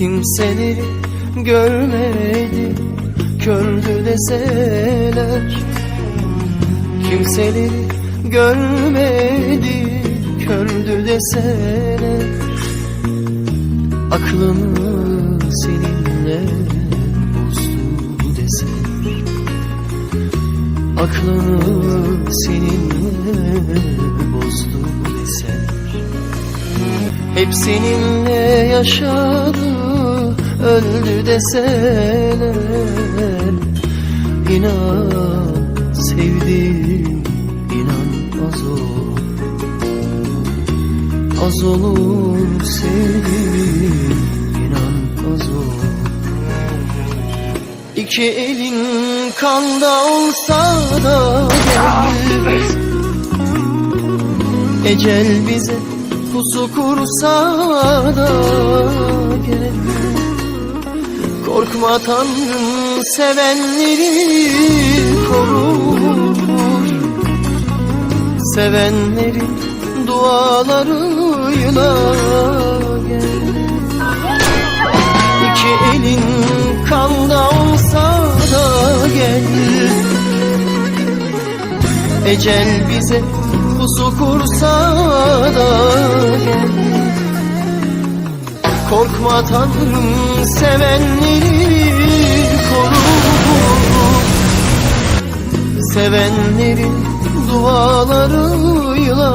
Kimseleri görmedi. Kördü deseler Kimseleri görmedi. Kördü deseler Aklımı seninle bozdu deseler. Aklımı seninle bozdu deseler. Hep seninle yaşadı öldü deseler İnan sevdim inan az olur Az olur sevdim inan az olur İki elin kanda olsa da gelmez Ecel bize pusu kursa da gel Korkma Tanrım sevenleri korur Sevenlerin dualarıyla gel. İki elin kanda olsa da gel. Ecel bize pusu kursa da gel. Korkma Tanrım sevenleri Sevenlerin dualarıyla